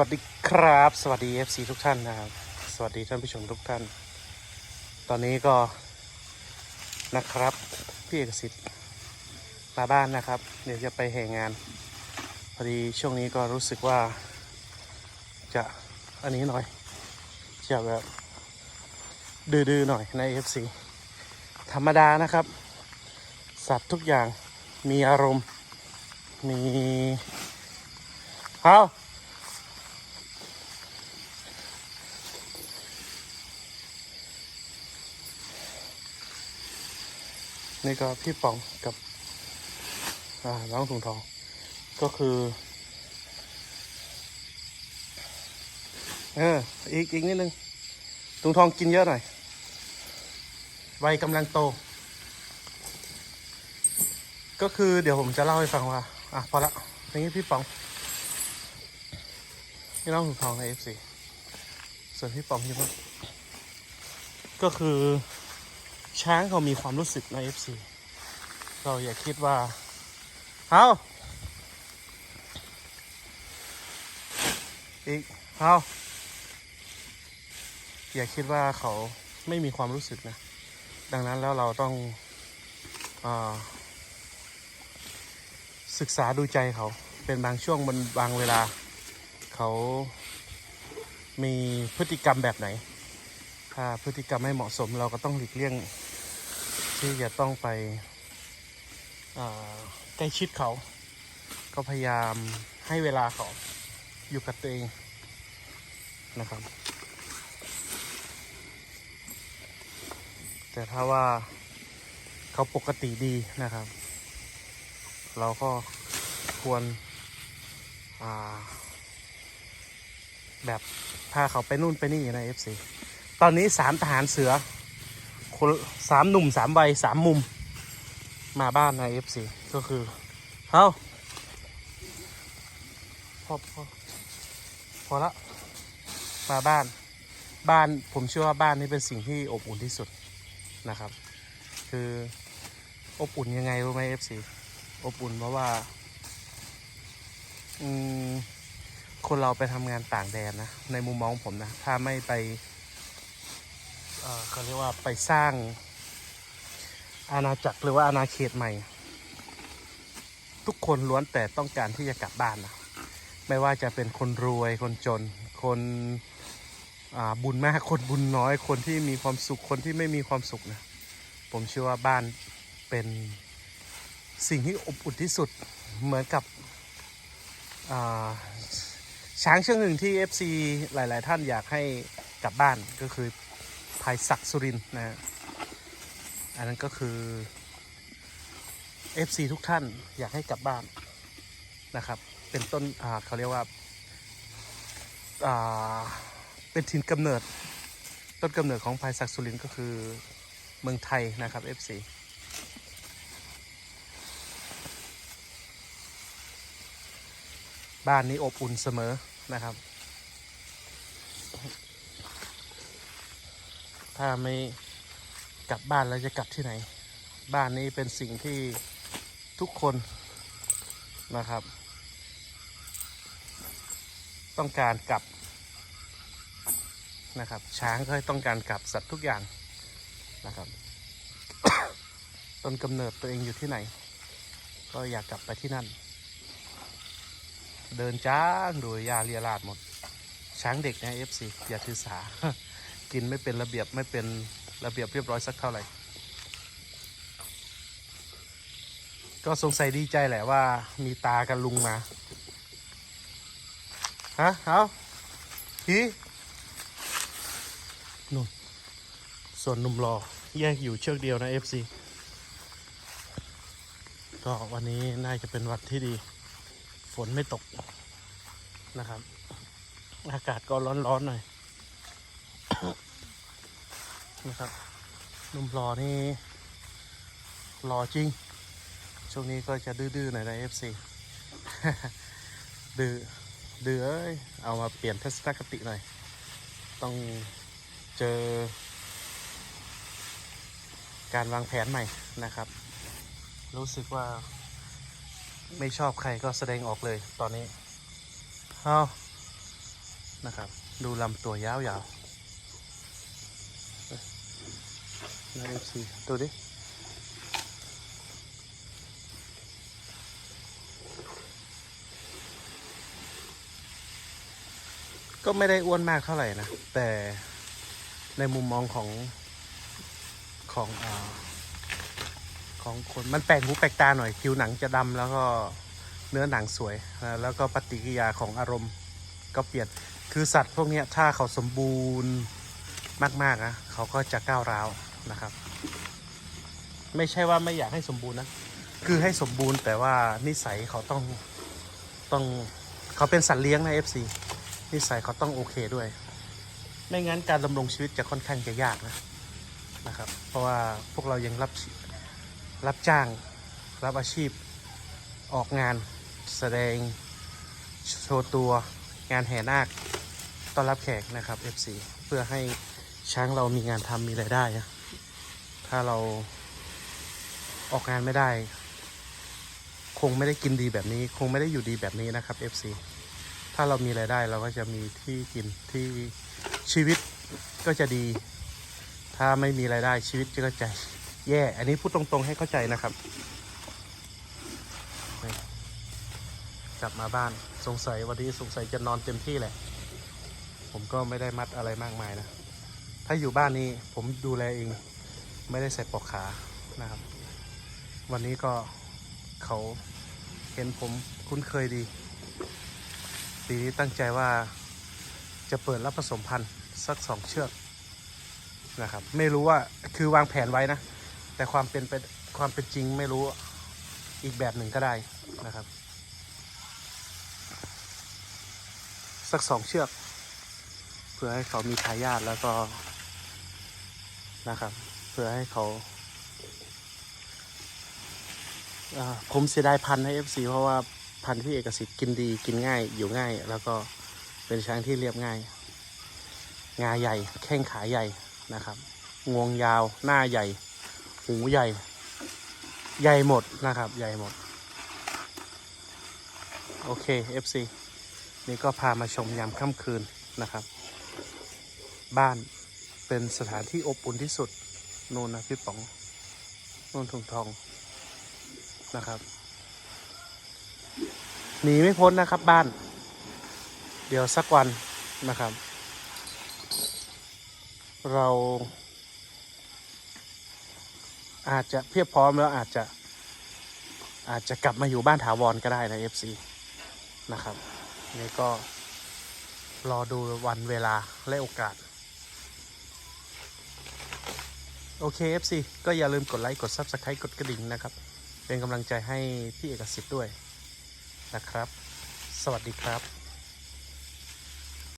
วัสดีครับ สวัสดี FC ทุกท่านนะครับ สวัสดีท่านผู้ชมทุกท่าน ตอนนี้ก็นะครับ พี่เอกสิทธิ์มาบ้านนะครับ เดี๋ยวจะไปแห่งาน พอดีช่วงนี้ก็รู้สึกว่าจะอันนี้หน่อย จะแบบดื้อๆหน่อยใน FC ธรรมดานะครับ สัตว์ทุกอย่างมีอารมณ์ มีเอา นี่ก็พี่ป๋องกับอ่าน้องถุงทอง ก็คือ เออ อีกอีกนิดนึงถุงทองกินเยอะหน่อยวัยกำลังโต ก็คือเดี๋ยวผมจะเล่าให้ฟังว่า อะ พอละอย่างนี้พี่ป๋องพี่น้องถุงทองในเอฟซีส่วนพี่ป๋องอยู่บ้านก็คือ ช้างเขามีความรู้สึกใน FC เราอย่าคิดว่าเอาอีกเอาอย่าคิดว่าเขาไม่มีความรู้สึกนะ ดังนั้นแล้วเราต้องอศึกษาดูใจเขาเป็นบางช่วงบนบางเวลา เขามีพฤติกรรมแบบไหน ถ้าพฤติกรรมไม่เหมาะสมเราก็ต้องหลีกเลี่ยง ที่จะต้องไปใกล้ชิดเขา ก็พยายามให้เวลาเขาอยู่กับตัวเองนะครับ แต่ถ้าว่าเขาปกติดีนะครับ เราก็ควรแบบพาเขาไปนู่นไปนี่ใน FC ตอนนี้สามทหารเสือ คนสามหนุ่มสามวัยสามมุม มาบ้านในเอฟซีก็คือเอาพอพอพอละมาบ้าน บ้านผมเชื่อว่าบ้านนี้เป็นสิ่งที่อบอุ่นที่สุดนะครับ คืออบอุ่นยังไงรู้ไหมเอฟซีอบอุ่นเพราะว่า อืมคนเราไปทำงานต่างแดนนะ ในมุมมองผมนะ ถ้าไม่ไป เขาเรียกว่าไปสร้างอาณาจักรหรือว่าอาณาเขตใหม่ ทุกคนล้วนแต่ต้องการที่จะกลับบ้านนะไม่ว่าจะเป็นคนรวยคนจน คนบุญมากคนบุญน้อยคนที่มีความสุขคนที่ไม่มีความสุขนะผมเชื่อว่าบ้านเป็นสิ่งที่อบอุ่นที่สุดเหมือนกับช้างเชือกหนึ่งที่ FC หลาย ๆ ท่านอยากให้กลับบ้านก็คือายศักดิ์สุรินนะฮะอันนั้นก็คือ FC ทุกท่านอยากให้กลับบ้านนะครับ เป็นต้นเขาเรียกว่าาเป็นถิ่นกำเนิด ต้นกำเนิดของภายศักดิ์สุรินก็คือเมืองไทยนะครับ FC บ้านนี้อบอุ่นเสมอนะครับ ถ้าไม่กลับบ้านแล้วจะกลับที่ไหน บ้านนี้เป็นสิ่งที่ทุกคนนะครับ ต้องการกลับนะครับ ช้างก็ต้องการกลับสัตว์ทุกอย่างนะครับ ต้นกำเนิดตัวเองอยู่ที่ไหน ก็อยากกลับไปที่นั่น เดินจ้างโดยยาเรียราดหมด ช้างเด็กนะเอฟซีอย่าถือสา กินไม่เป็นระเบียบไม่เป็นระเบียบเรียบร้อยสักเท่าไหร่ ก็สงสัยดีใจแหละว่ามีตากับลุงมา ฮะเอาพี่นุ่นส่วนนุ่มรอแยกอยู่เชือกเดียวนะ FC ก็วันนี้น่าจะเป็นวันที่ดี ฝนไม่ตกนะครับ อากาศก็ร้อนๆหน่อย นะครับนุ่มรอนี่รอจริง ช่วงนี้ก็จะดื้อๆหน่อยนะ FC ดื้อดื้อเอ้ยเอามาเปลี่ยนทัศนคติหน่อย ต้องเจอ การวางแผนใหม่นะครับ รู้สึกว่า ไม่ชอบใครก็แสดงออกเลยตอนนี้เอานะครับ ดูลำตัวยาวๆ นะเอฟซีดูดิก็ไม่ได้อ้วนมากเท่าไหร่นะ แต่ในมุมมองของของอของคนมันแปลกหูแปลกตาหน่อยผิวหนังจะดำแล้วก็เนื้อหนังสวย แล้วก็ปฏิกิริยาของอารมณ์ก็เปลี่ยนคือสัตว์พวกนี้ถ้าเขาสมบูรณ์มากๆนะเขาก็จะก้าวร้าว นะครับ ไม่ใช่ว่าไม่อยากให้สมบูรณ์นะ คือให้สมบูรณ์แต่ว่านิสัยเขาต้องต้องเขาเป็นสัตว์เลี้ยงนะ FC นิสัยเขาต้องโอเคด้วย ไม่งั้นการดำรงชีวิตจะค่อนข้างจะยากนะนะครับ เพราะว่าพวกเรายังรับรับจ้างรับอาชีพออกงานแสดงโชว์ตัวงานแห่นาคต้อนรับแขกนะครับ FC เพื่อให้ช้างเรามีงานทำมีรายได้นะ ถ้าเราออกงานไม่ได้ คงไม่ได้กินดีแบบนี้ คงไม่ได้อยู่ดีแบบนี้นะครับ FC ถ้าเรามีรายได้เราก็จะมีที่กินที่ชีวิตก็จะดี ถ้าไม่มีรายได้ชีวิตก็จะแย่อันนี้พูดตรงๆให้เข้าใจนะครับ กลับมาบ้านสงสัยวันนี้สงสัยจะนอนเต็มที่แหละ ผมก็ไม่ได้มัดอะไรมากมายนะ ถ้าอยู่บ้านนี้ผมดูแลเอง ไม่ได้ใส่ปลอกขานะครับ วันนี้ก็เขาเห็นผมคุ้นเคยดี ปีนี้ตั้งใจว่าจะเปิดรับผสมพันธุ์สักสองเชือกนะครับ ไม่รู้ว่าคือวางแผนไว้นะ แต่ความเป็นไปความเป็นจริงไม่รู้อีกแบบหนึ่งก็ได้นะครับ สักสองเชือก เพื่อให้เขามีทายาทแล้วก็นะครับ พื่อให้เขาอ่าผมเสียดายพันธุ์ให้ FC เพราะว่าพันธุ์ที่เอกสิทธิ์กินดีกินง่ายอยู่ง่าย แล้วก็เป็นช้างที่เรียบง่าย งาใหญ่ แข้งขาใหญ่นะครับ งวงยาว หน้าใหญ่ หูใหญ่ ใหญ่หมดนะครับ ใหญ่หมด โอเค FC นี่ก็พามาชมยามค่ำคืนนะครับ บ้านเป็นสถานที่อบอุ่นที่สุด นู่นนะพี่ป๋องนู่นถุงทองนะครับหนีไม่พ้นนะครับบ้าน เดี๋ยวสักวันนะครับ เรา อาจจะเพียบพร้อมแล้วอาจจะ อาจจะกลับมาอยู่บ้านถาวรก็ได้นะ FC นะครับนี่ก็รอดูวันเวลาและโอกาส โอเค FC ก็อย่าลืมกดไลค์กด Subscribe กดกระดิ่งนะครับ เป็นกำลังใจให้พี่เอกสิทธิ์ด้วยนะครับ สวัสดีครับ